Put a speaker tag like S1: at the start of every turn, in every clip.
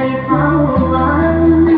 S1: ใจเฝ้าหวัง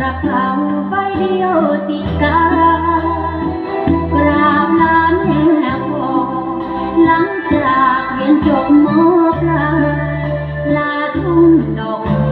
S1: ประเขาไปเดียวติดกันกราบลาแม่พอหลังจากเรียนจบมอปลายลาทุ่งดอก